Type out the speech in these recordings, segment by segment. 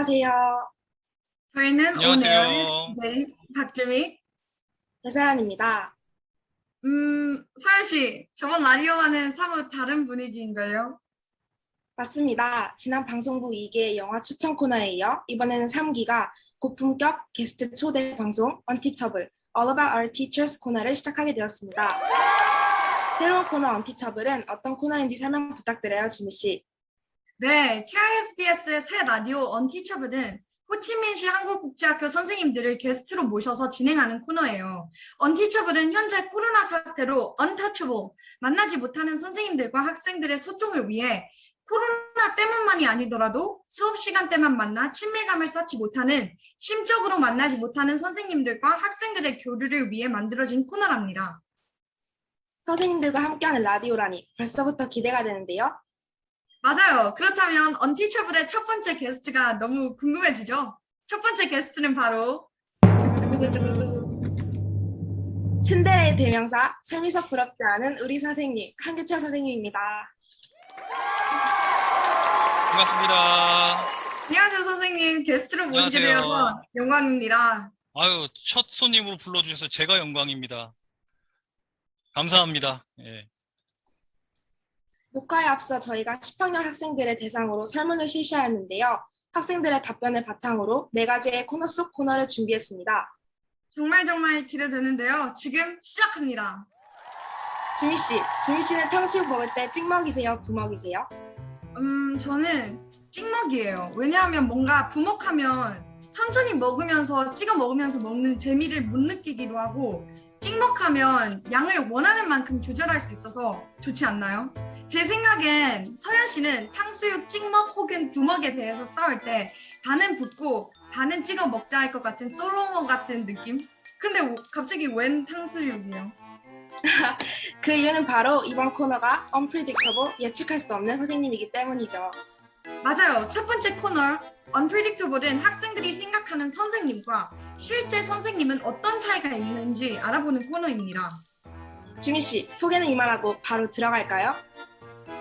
안녕하세요. 저희는 안녕하세요. 오늘 이제 박주미, 배사연입니다. 음, 서현 씨, 저번 라디오와는 사뭇 다른 분위기인가요? 맞습니다. 지난 방송부 2개 영화 추천 코너에 이어 이번에는 3기가 고품격 게스트 초대 방송 언티처블 All About Our Teachers 코너를 시작하게 되었습니다. 새로운 코너 언티처블은 어떤 코너인지 설명 부탁드려요, 주미 씨. 네, KSBS의 새 라디오 언티처블은 호치민시 한국국제학교 선생님들을 게스트로 모셔서 진행하는 코너예요. 언티처블은 현재 코로나 사태로 untouchable, 만나지 못하는 선생님들과 학생들의 소통을 위해 코로나 때문만이 아니더라도 수업 시간 때만 만나 친밀감을 쌓지 못하는 심적으로 만나지 못하는 선생님들과 학생들의 교류를 위해 만들어진 코너랍니다. 선생님들과 함께하는 라디오라니 벌써부터 기대가 되는데요. 맞아요. 그렇다면 언티처블의 첫 번째 게스트가 너무 궁금해지죠? 첫 번째 게스트는 바로 두구두구두구. 츤데레의 대명사, 설미석 부럽지 않은 우리 선생님, 한규철 선생님입니다. 반갑습니다. 안녕하세요 선생님 게스트로 모시게 안녕하세요. 되어서 영광입니다. 아유, 첫 손님으로 불러주셔서 제가 영광입니다. 감사합니다. 예. 녹화에 앞서 저희가 10학년 학생들의 대상으로 설문을 실시하였는데요. 학생들의 답변을 바탕으로 네 가지의 코너 속 코너를 준비했습니다. 정말 정말 기대되는데요. 지금 시작합니다. 주미 씨, 주미 씨는 탕수육 먹을 때 찍먹이세요, 부먹이세요? 음 저는 찍먹이에요. 왜냐하면 뭔가 부먹하면 천천히 먹으면서 찍어 먹으면서 먹는 재미를 못 느끼기도 하고 찍먹하면 양을 원하는 만큼 조절할 수 있어서 좋지 않나요? 제 생각엔 서현 씨는 탕수육 찍먹 혹은 부먹에 대해서 싸울 때 반은 붓고 반은 찍어 먹자 할 것 같은 솔로몬 같은 느낌? 근데 오- 갑자기 웬 탕수육이요? 그 이유는 바로 이번 코너가 unpredictable, 예측할 수 없는 선생님이기 때문이죠. 맞아요. 첫 번째 코너 Unpredictable은 학생들이 생각하는 선생님과 실제 선생님은 어떤 차이가 있는지 알아보는 코너입니다. 주미 씨, 소개는 이만하고 바로 들어갈까요?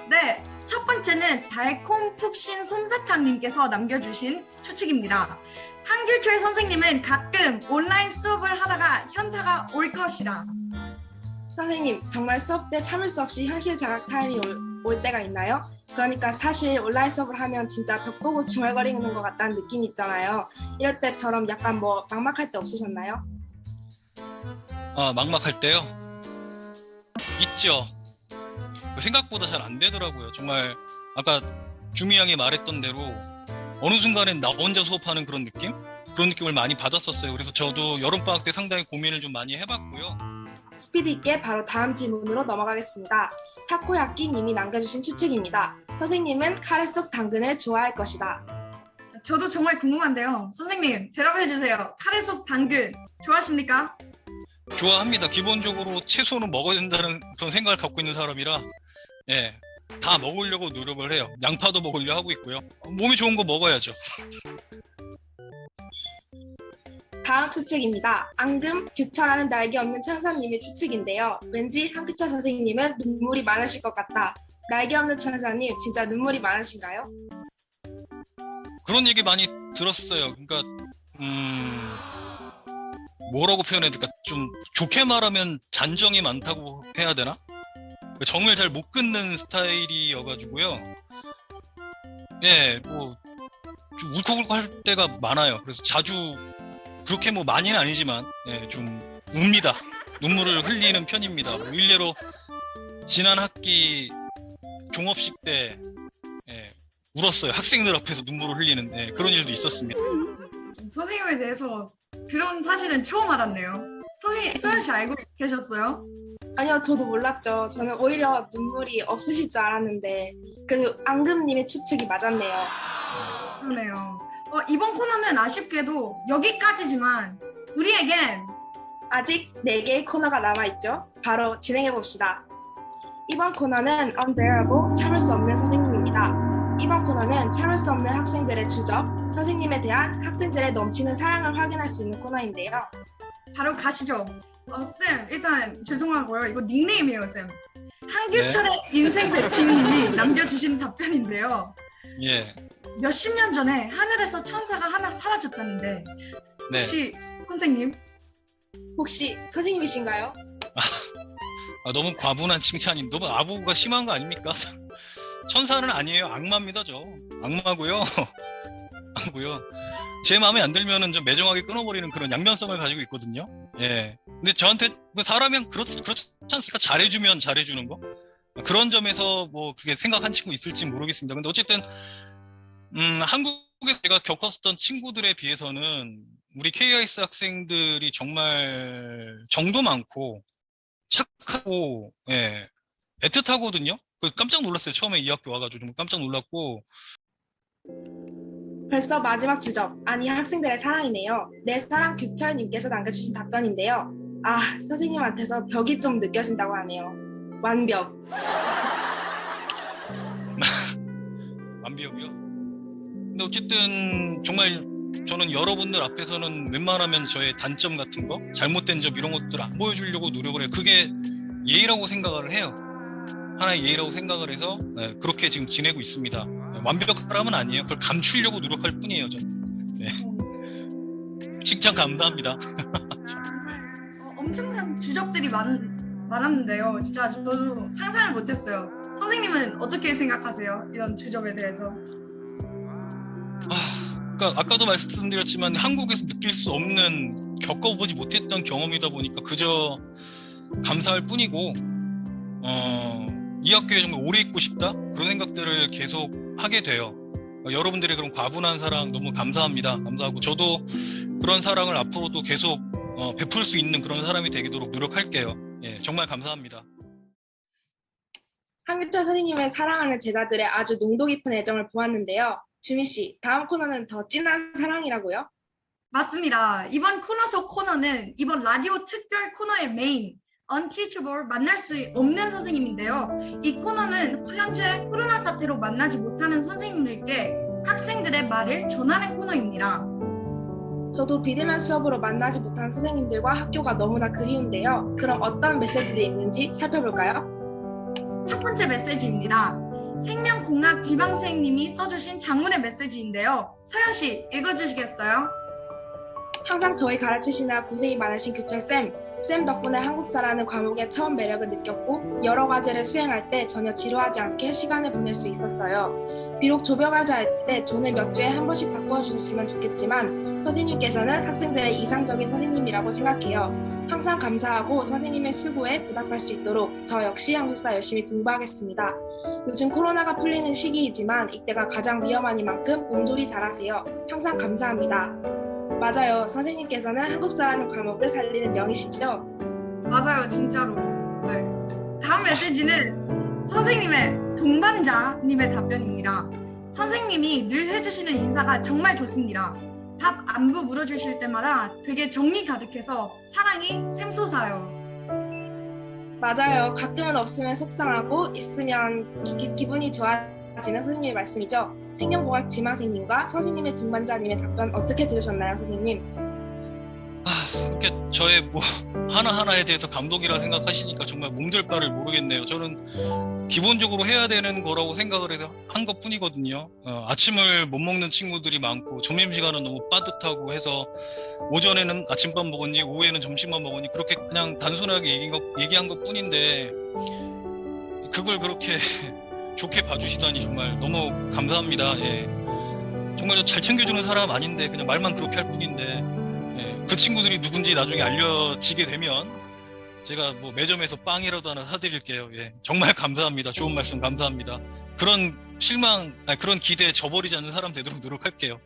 네, 첫 번째는 달콤 푹신 솜사탕님께서 남겨주신 추측입니다. 한규철 선생님은 가끔 온라인 수업을 하다가 현타가 올 것이다. 선생님, 정말 수업 때 참을 수 없이 현실 자각 타임이 올, 올 때가 있나요? 그러니까 사실 온라인 수업을 하면 진짜 벽 보고 중얼거리는 것 같다는 느낌이 있잖아요. 이럴 때처럼 약간 뭐 막막할 때 없으셨나요? 아, 막막할 때요? 있죠. 생각보다 잘 안 되더라고요. 정말 아까 주미 양이 말했던 대로 어느 순간엔 나 혼자 수업하는 그런 느낌? 그런 느낌을 많이 받았었어요. 그래서 저도 여름방학 때 상당히 고민을 좀 많이 해봤고요. 스피드 있게 바로 다음 질문으로 넘어가겠습니다. 타코야끼 님이 남겨주신 추측입니다. 선생님은 카레 속 당근을 좋아할 것이다. 저도 정말 궁금한데요. 선생님, 대답해 주세요. 카레 속 당근 좋아하십니까? 좋아합니다. 기본적으로 채소는 먹어야 된다는 그런 생각을 갖고 있는 사람이라 예, 다 먹으려고 노력을 해요. 양파도 먹으려 하고 있고요. 몸이 좋은 거 먹어야죠. 다음 추측입니다. 앙금, 규철하는 날개 없는 천사님의 추측인데요. 왠지 한규철 선생님은 눈물이 많으실 것 같다. 날개 없는 천사님, 진짜 눈물이 많으신가요? 그런 얘기 많이 들었어요. 그러니까 음 뭐라고 표현해야 될까? 좀 좋게 말하면 잔정이 많다고 해야 되나? 정을 잘 못 끊는 스타일이어가지고요. 예, 뭐 좀 울컥울컥 할 때가 많아요. 그래서 자주 그렇게 뭐 많이는 아니지만 예, 좀 웁니다. 눈물을 흘리는 편입니다. 뭐 일례로 지난 학기 종업식 때 예, 울었어요. 학생들 앞에서 눈물을 흘리는 예, 그런 일도 있었습니다. 선생님에 대해서 그런 사실은 처음 알았네요. 선생님, 서현 씨 알고 계셨어요? 아니요, 저도 몰랐죠. 저는 오히려 눈물이 없으실 줄 알았는데, 그래도 앙금님의 추측이 맞았네요. 그러네요. 어, 이번 코너는 아쉽게도 여기까지지만 우리에겐 아직 4개의 코너가 남아있죠? 바로 진행해봅시다. 이번 코너는 Unbearable, 참을 수 없는 선생님입니다. 이번 코너는 참을 수 없는 학생들의 주접, 선생님에 대한 학생들의 넘치는 사랑을 확인할 수 있는 코너인데요. 바로 가시죠. 어, 쌤, 일단 죄송하고요. 이거 닉네임이에요, 쌤. 한규철의 인생 배팅님이 남겨주신 답변인데요. 예, 몇십 년 전에 하늘에서 천사가 하나 사라졌다는데 네. 혹시 선생님 혹시 선생님이신가요? 아, 너무 과분한 칭찬이 너무 아부가 심한 거 아닙니까? 천사는 아니에요. 악마입니다, 저. 악마고요. 악마고요. 제 마음에 안 들면은 좀 매정하게 끊어버리는 그런 양면성을 가지고 있거든요. 예. 근데 저한테 그 사람이 그렇, 그렇지 않습니까? 잘해주면 잘해주는 거? 그런 점에서 뭐 그게 생각한 친구 있을지 모르겠습니다. 근데 어쨌든, 음, 한국에 제가 겪었었던 친구들에 비해서는 우리 KIS 학생들이 정말 정도 많고 착하고, 예, 애틋하거든요? 그 깜짝 놀랐어요. 처음에 이 학교 와가지고 좀 깜짝 놀랐고, 벌써 마지막 주접, 아니 학생들의 사랑이네요. 내 사랑 규철님께서 남겨주신 답변인데요. 아, 선생님한테서 벽이 좀 느껴진다고 하네요. 완벽. 완비역이요. 근데 어쨌든 정말 저는 여러분들 앞에서는 웬만하면 저의 단점 같은 거, 잘못된 점 이런 것들 안 보여주려고 노력을 해요. 그게 예의라고 생각을 해요. 하나의 예의라고 생각을 해서 네, 그렇게 지금 지내고 있습니다. 네, 완벽한 사람은 아니에요. 그걸 감추려고 노력할 뿐이에요. 저는. 칭찬 감사합니다. 어, 엄청난 주적들이 많, 많았는데요. 진짜 저도 상상을 못했어요. 선생님은 어떻게 생각하세요? 이런 주적에 대해서? 아, 그러니까 아까도 말씀드렸지만 한국에서 느낄 수 없는 겪어보지 못했던 경험이다 보니까 그저 감사할 뿐이고 어, 이 학교에 정말 오래 있고 싶다 그런 생각들을 계속 하게 돼요. 어, 여러분들의 그런 과분한 사랑 너무 감사합니다. 감사하고 저도 그런 사랑을 앞으로도 계속 어, 베풀 수 있는 그런 사람이 되도록 노력할게요. 예, 정말 감사합니다. 한규철 선생님을 사랑하는 제자들의 아주 농도 깊은 애정을 보았는데요. 주미 씨, 다음 코너는 더 진한 사랑이라고요? 맞습니다. 이번 코너 속 코너는 이번 라디오 특별 코너의 메인 Unteachable 만날 수 없는 선생님인데요. 이 코너는 현재 코로나 사태로 만나지 못하는 선생님들께 학생들의 말을 전하는 코너입니다. 저도 비대면 수업으로 만나지 못한 선생님들과 학교가 너무나 그리운데요. 그럼 어떤 메시지들이 있는지 살펴볼까요? 첫 번째 메시지입니다. 생명공학 지방생님이 써주신 장문의 메시지인데요. 서현 씨 읽어주시겠어요? 항상 저희 가르치시느라 고생이 많으신 규철쌤, 쌤 덕분에 한국사라는 과목의 처음 매력을 느꼈고 여러 과제를 수행할 때 전혀 지루하지 않게 시간을 보낼 수 있었어요. 비록 조별과제 할 때 존을 몇 주에 한 번씩 바꾸어 주셨으면 좋겠지만 선생님께서는 학생들의 이상적인 선생님이라고 생각해요. 항상 감사하고 선생님의 수고에 보답할 수 있도록 저 역시 한국사 열심히 공부하겠습니다. 요즘 코로나가 풀리는 시기이지만 이때가 가장 위험한 이만큼 몸조리 잘하세요. 항상 감사합니다. 맞아요. 선생님께서는 한국사라는 과목을 살리는 명이시죠? 맞아요, 진짜로. 네. 다음 메시지는 선생님의 동반자님의 답변입니다. 선생님이 늘 해주시는 인사가 정말 좋습니다. 답 안부 물어주실 때마다 되게 정이 가득해서 사랑이 샘솟아요. 맞아요. 가끔은 없으면 속상하고 있으면 기, 기분이 좋아지는 선생님의 말씀이죠. 생명공학 지망생님과 선생님의 동반자님의 답변 어떻게 들으셨나요, 선생님? 아, 이렇게 저의 뭐 하나 하나에 대해서 감독이라 생각하시니까 정말 몸둘 바를 모르겠네요. 저는 기본적으로 해야 되는 거라고 생각을 해서 한 것 뿐이거든요. 어, 아침을 못 먹는 친구들이 많고 점심 시간은 너무 빠듯하고 해서 오전에는 아침밥 먹었니, 오후에는 점심밥 먹었니 그렇게 그냥 단순하게 얘기한 것, 얘기한 것 뿐인데 그걸 그렇게 좋게 봐주시다니 정말 너무 감사합니다. 예. 정말 저잘 챙겨주는 사람 아닌데 그냥 말만 그렇게 할 뿐인데 예, 그 친구들이 누군지 나중에 알려지게 되면 제가 뭐 매점에서 빵이라도 하나 사드릴게요. 예, 정말 감사합니다. 좋은 말씀 감사합니다. 그런 실망, 아니, 그런 기대에 저버리지 않는 사람 되도록 노력할게요.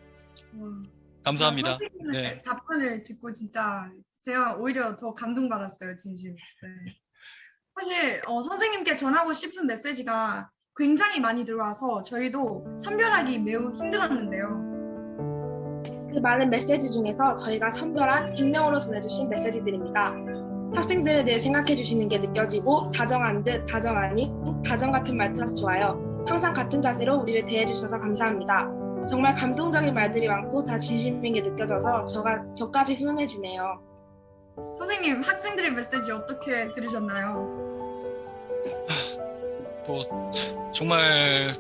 음, 감사합니다. 선생님의 네. 답변을 듣고 진짜 제가 오히려 더 감동받았어요, 진심. 네. 사실 어, 선생님께 전하고 싶은 메시지가 굉장히 많이 들어와서 저희도 선별하기 매우 힘들었는데요. 그 많은 메시지 중에서 저희가 선별한 익명으로 전해주신 메시지들입니다. 학생들을 늘 생각해 주시는 게 느껴지고 다정한 듯 다정 아닌 다정 같은 말투라서 좋아요. 항상 같은 자세로 우리를 대해 주셔서 감사합니다. 정말 감동적인 말들이 많고 다 진심인 게 느껴져서 저가 저까지 훈훈해지네요. 선생님 학생들의 메시지 어떻게 들으셨나요? 뭐 정말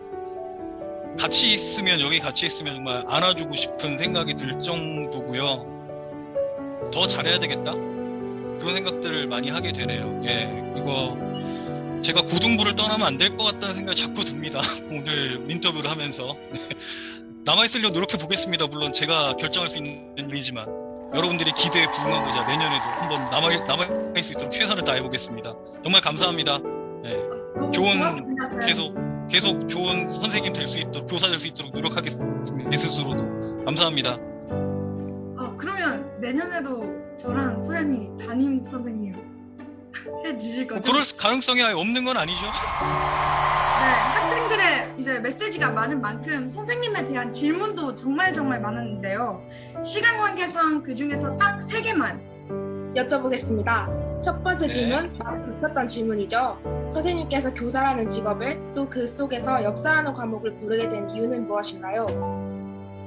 같이 있으면 여기 같이 있으면 정말 안아주고 싶은 생각이 들 정도고요. 더 잘해야 되겠다 그런 생각들을 많이 하게 되네요. 예, 이거 제가 고등부를 떠나면 안 될 것 같다는 생각이 자꾸 듭니다. 오늘 인터뷰를 하면서 네. 남아 있으려고 노력해 보겠습니다. 물론 제가 결정할 수 있는 일이지만 여러분들이 기대에 부응하고자 내년에도 한번 남아 남아 있을 수 있도록 최선을 다해 보겠습니다. 정말 감사합니다. 좋은 고맙습니다, 쌤. 계속 계속 좋은 선생님 될 수 있도록 교사 될 수 있도록 노력하겠습니다. 제 스스로도 감사합니다. 어, 그러면 내년에도 저랑 소연이 담임 선생님 해 주실 뭐 거죠? 그럴 가능성이 아예 없는 건 아니죠. 네, 학생들의 이제 메시지가 많은 만큼 선생님에 대한 질문도 정말 정말 많았는데요. 시간 관계상 그 중에서 딱 세 개만. 여쭤보겠습니다. 첫 번째 네. 질문, 바로 붙였던 질문이죠. 선생님께서 교사라는 직업을 또 그 속에서 역사라는 과목을 고르게 된 이유는 무엇인가요?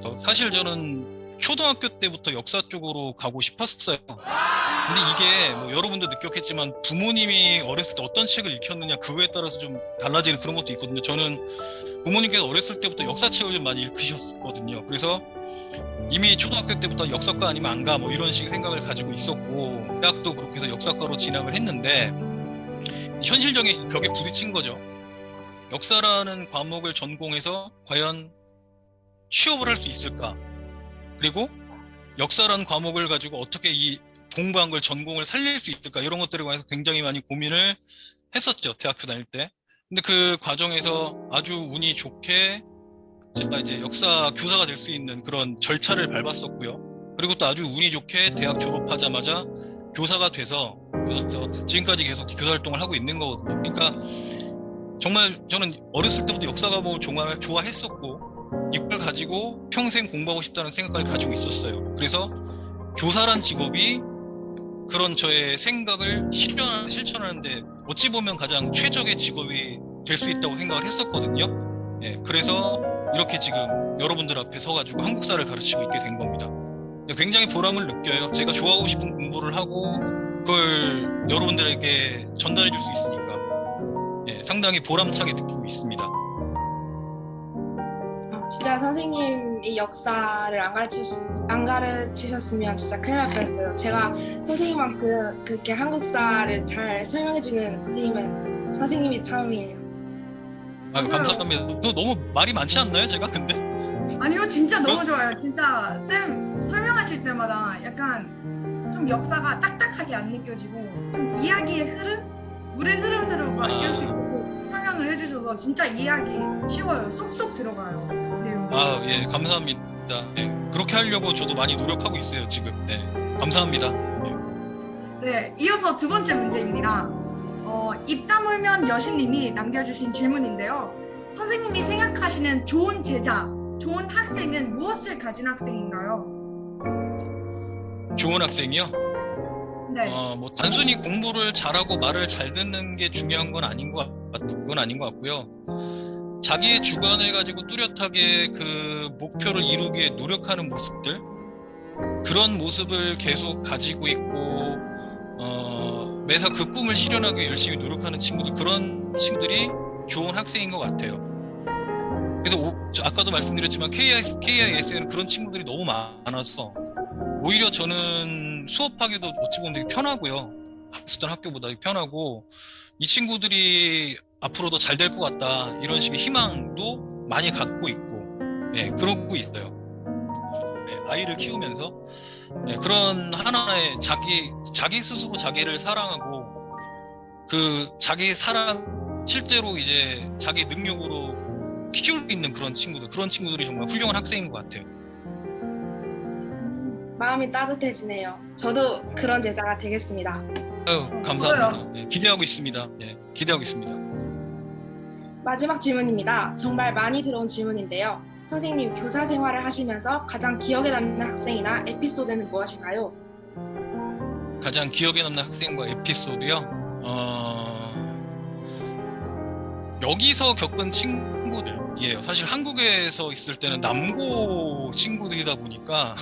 어, 사실 저는 초등학교 때부터 역사 쪽으로 가고 싶었어요. 근데 이게 뭐 여러분도 느꼈겠지만 부모님이 어렸을 때 어떤 책을 읽혔느냐 그거에 따라서 좀 달라지는 그런 것도 있거든요. 저는 부모님께서 어렸을 때부터 역사책을 좀 많이 읽으셨거든요. 그래서 이미 초등학교 때부터 역사과 아니면 안 가 뭐 이런 식의 생각을 가지고 있었고 대학도 그렇게 해서 역사과로 진학을 했는데 현실적인 벽에 부딪힌 거죠. 역사라는 과목을 전공해서 과연 취업을 할 수 있을까? 그리고 역사라는 과목을 가지고 어떻게 이 공부한 걸 전공을 살릴 수 있을까? 이런 것들에 관해서 굉장히 많이 고민을 했었죠. 대학교 다닐 때. 근데 그 과정에서 아주 운이 좋게 제가 이제 역사 교사가 될 수 있는 그런 절차를 밟았었고요. 그리고 또 아주 운이 좋게 대학 졸업하자마자 교사가 돼서 그래서 지금까지 계속 교사 활동을 하고 있는 거거든요. 그러니까 정말 저는 어렸을 때부터 역사 과목을 좋아- 좋아했었고 이걸 가지고 평생 공부하고 싶다는 생각을 가지고 있었어요. 그래서 교사란 직업이 그런 저의 생각을 실현, 실천하는데 어찌 보면 가장 최적의 직업이 될 수 있다고 생각을 했었거든요. 예, 그래서 이렇게 지금 여러분들 앞에 서가지고 한국사를 가르치고 있게 된 겁니다. 굉장히 보람을 느껴요. 제가 좋아하고 싶은 공부를 하고 그걸 여러분들에게 전달해 줄 수 있으니까 예, 상당히 보람차게 느끼고 있습니다. 어, 진짜 선생님이 역사를 안, 가르치, 안 가르치셨으면 진짜 큰일 날 뻔했어요. 제가 선생님만큼 그렇게 한국사를 잘 설명해주는 선생님은 선생님이 처음이에요. 아, 맞아요. 감사합니다. 또 너무 말이 많지 않나요, 제가? 근데 아니요, 진짜 너무 좋아요. 진짜 쌤 설명하실 때마다 약간 좀 역사가 딱딱하게 안 느껴지고 좀 이야기의 흐름, 물의 흐름대로 막 아. 이렇게 계속 설명을 해주셔서 진짜 이해하기 쉬워요. 쏙쏙 들어가요. 내용이. 아, 예, 감사합니다. 예, 그렇게 하려고 저도 많이 노력하고 있어요, 지금. 네, 감사합니다. 네, 이어서 두 번째 문제입니다. 어, 입 다물면 여신님이 남겨주신 질문인데요. 선생님이 생각하시는 좋은 제자, 좋은 학생은 무엇을 가진 학생인가요? 좋은 학생이요? 네. 어, 뭐 단순히 공부를 잘하고 말을 잘 듣는 게 중요한 건 아닌 것 같, 그건 아닌 것 같고요. 자기의 주관을 가지고 뚜렷하게 그 목표를 이루기 위해 노력하는 모습들, 그런 모습을 계속 가지고 있고, 어, 매사 그 꿈을 실현하기 위해 열심히 노력하는 친구들, 그런 친구들이 좋은 학생인 것 같아요. 그래서 오- 저 아까도 말씀드렸지만 KIS, KIS에는 그런 친구들이 너무 많아서 오히려 저는 수업하기도 어찌 보면 되게 편하고요. 쓰던 학교보다 편하고 이 친구들이 앞으로도 잘 될 것 같다 이런 식의 희망도 많이 갖고 있고 예, 그러고 있어요. 예, 아이를 키우면서 예, 그런 하나의 자기 자기 스스로 자기를 사랑하고 그 자기 사랑 실제로 이제 자기 능력으로 키울 수 있는 그런 친구들 그런 친구들이 정말 훌륭한 학생인 것 같아요. 마음이 따뜻해지네요. 저도 그런 제자가 되겠습니다. 아유, 감사합니다. 예, 기대하고 있습니다. 예, 기대하고 있습니다. 마지막 질문입니다. 정말 많이 들어온 질문인데요. 선생님, 교사 생활을 하시면서 가장 기억에 남는 학생이나 에피소드는 무엇인가요? 가장 기억에 남는 학생과 에피소드요. 어... 여기서 겪은 친구들이에요. 사실 한국에서 있을 때는 남고 친구들이다 보니까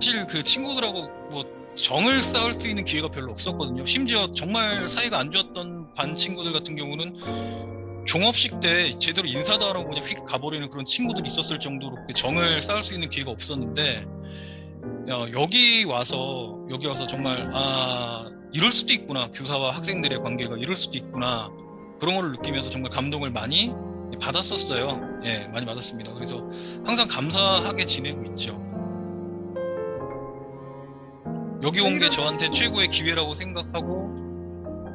사실 그 친구들하고 뭐 정을 쌓을 수 있는 기회가 별로 없었거든요. 심지어 정말 사이가 안 좋았던 반 친구들 같은 경우는 종업식 때 제대로 인사도 안 하고 그냥 휙 가버리는 그런 친구들이 있었을 정도로 그 정을 쌓을 수 있는 기회가 없었는데 야, 여기 와서 여기 와서 정말 아 이럴 수도 있구나 교사와 학생들의 관계가 이럴 수도 있구나 그런 걸 느끼면서 정말 감동을 많이 받았었어요. 예, 많이 받았습니다. 그래서 항상 감사하게 지내고 있죠. 여기 온 게 저한테 최고의 기회라고 생각하고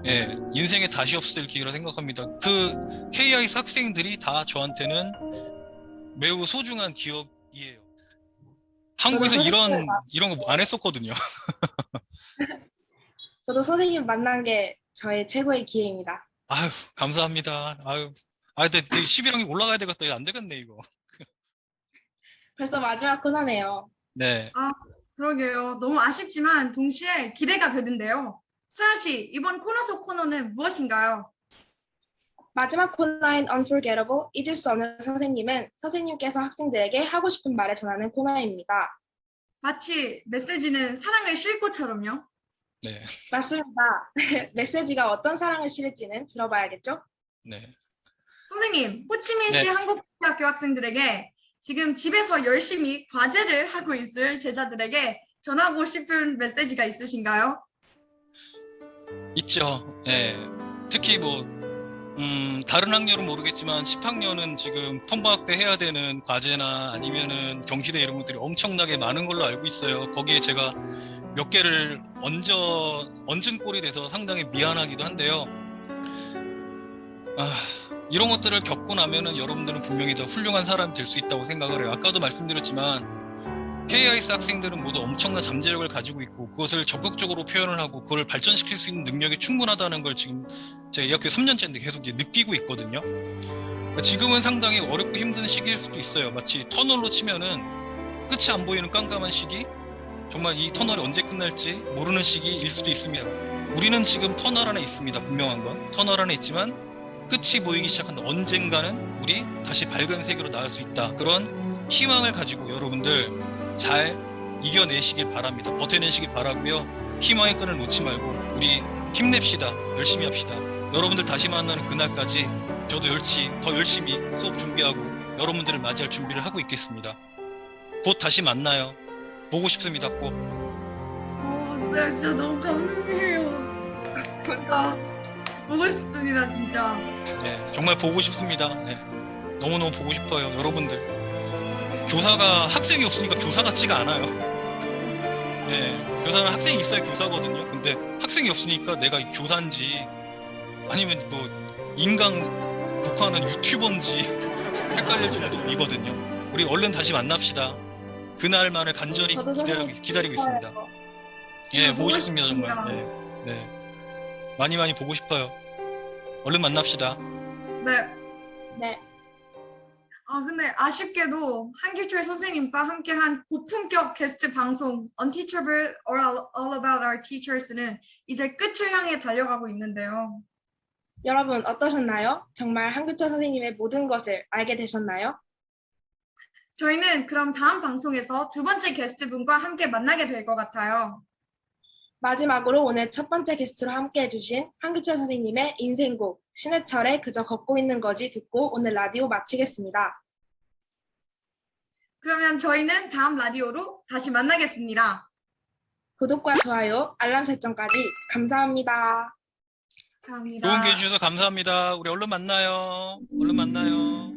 예, 인생에 다시 없을 기회라 생각합니다. 그 KIS 학생들이 다 저한테는 매우 소중한 기억이에요. 한국에서 이런 이런 거 안 했었거든요. 저도 선생님 만난 게 저의 최고의 기회입니다. 아유, 감사합니다. 아유, 아, 근데 11학년 올라가야 되겠다. 안 되겠네, 이거. 벌써 마지막 코너네요. 네. 그러게요. 너무 아쉽지만 동시에 기대가 되는데요. 서현 씨, 이번 코너 속 코너는 무엇인가요? 마지막 코너인 Unforgettable, 잊을 수 없는 선생님은 선생님께서 학생들에게 하고 싶은 말을 전하는 코너입니다. 마치 메시지는 사랑을 싣고처럼요. 네. 맞습니다. 메시지가 어떤 사랑을 실을지는 들어봐야겠죠? 네. 선생님, 호치민시 네. 한국대학교 학생들에게 지금 집에서 열심히 과제를 하고 있을 제자들에게 전하고 싶은 메시지가 있으신가요? 있죠. 예. 특히 뭐, 음, 다른 학년은 모르겠지만 10학년은 지금 통방학 때 해야 되는 과제나 아니면은 경시대 이런 것들이 엄청나게 많은 걸로 알고 있어요. 거기에 제가 몇 개를 얹어, 얹은 꼴이 돼서 상당히 미안하기도 한데요. 아, 이런 것들을 겪고 나면은 여러분들은 분명히 더 훌륭한 사람이 될 수 있다고 생각을 해요. 아까도 말씀드렸지만 KIS 학생들은 모두 엄청난 잠재력을 가지고 있고 그것을 적극적으로 표현을 하고 그걸 발전시킬 수 있는 능력이 충분하다는 걸 지금 제가 이 학교 3년째인데 계속 이제 느끼고 있거든요. 그러니까 지금은 상당히 어렵고 힘든 시기일 수도 있어요. 마치 터널로 치면은 끝이 안 보이는 깜깜한 시기, 정말 이 터널이 언제 끝날지 모르는 시기일 수도 있습니다. 우리는 지금 터널 안에 있습니다. 분명한 건 터널 안에 있지만 끝이 보이기 시작한다. 언젠가는 우리 다시 밝은 세계로 나갈 수 있다. 그런 희망을 가지고 여러분들 잘 이겨내시길 바랍니다. 버텨내시길 바라고요. 희망의 끈을 놓지 말고 우리 힘냅시다. 열심히 합시다. 여러분들 다시 만나는 그날까지 저도 열심히 더 열심히 수업 준비하고 여러분들을 맞이할 준비를 하고 있겠습니다. 곧 다시 만나요. 보고 싶습니다. 꼭. 어, 쌤 진짜 너무 감동이에요. 아, 보고 싶습니다, 진짜. 네, 정말 보고 싶습니다. 네, 너무너무 보고 싶어요. 여러분들. 교사가 학생이 없으니까 교사 같지가 않아요. 네, 교사는 학생이 있어야 교사거든요. 근데 학생이 없으니까 내가 이 교사인지 아니면 뭐 인강 녹화하는 유튜버인지 헷갈릴 정도이거든요. 우리 얼른 다시 만납시다. 그날만을 간절히 기다리고, 기다리고 있습니다. 예, 보고 보고 싶습니다, 정말. 네, 네. 많이 많이 보고 싶어요. 얼른 만납시다. 네. 네, 아, 근데 아쉽게도 한규철 선생님과 함께한 고품격 게스트 방송 Unteachable or All All About Our Teachers는 이제 끝을 향해 달려가고 있는데요. 여러분 어떠셨나요? 정말 한규철 선생님의 모든 것을 알게 되셨나요? 저희는 그럼 다음 방송에서 두 번째 게스트분과 함께 만나게 될 것 같아요. 마지막으로 오늘 첫 번째 게스트로 함께 해주신 한규철 선생님의 인생곡 신해철의 그저 걷고 있는 거지 듣고 오늘 라디오 마치겠습니다. 그러면 저희는 다음 라디오로 다시 만나겠습니다. 구독과 좋아요, 알람 설정까지 감사합니다. 감사합니다. 좋은 기회 주셔서 감사합니다. 우리 얼른 만나요. 얼른 만나요.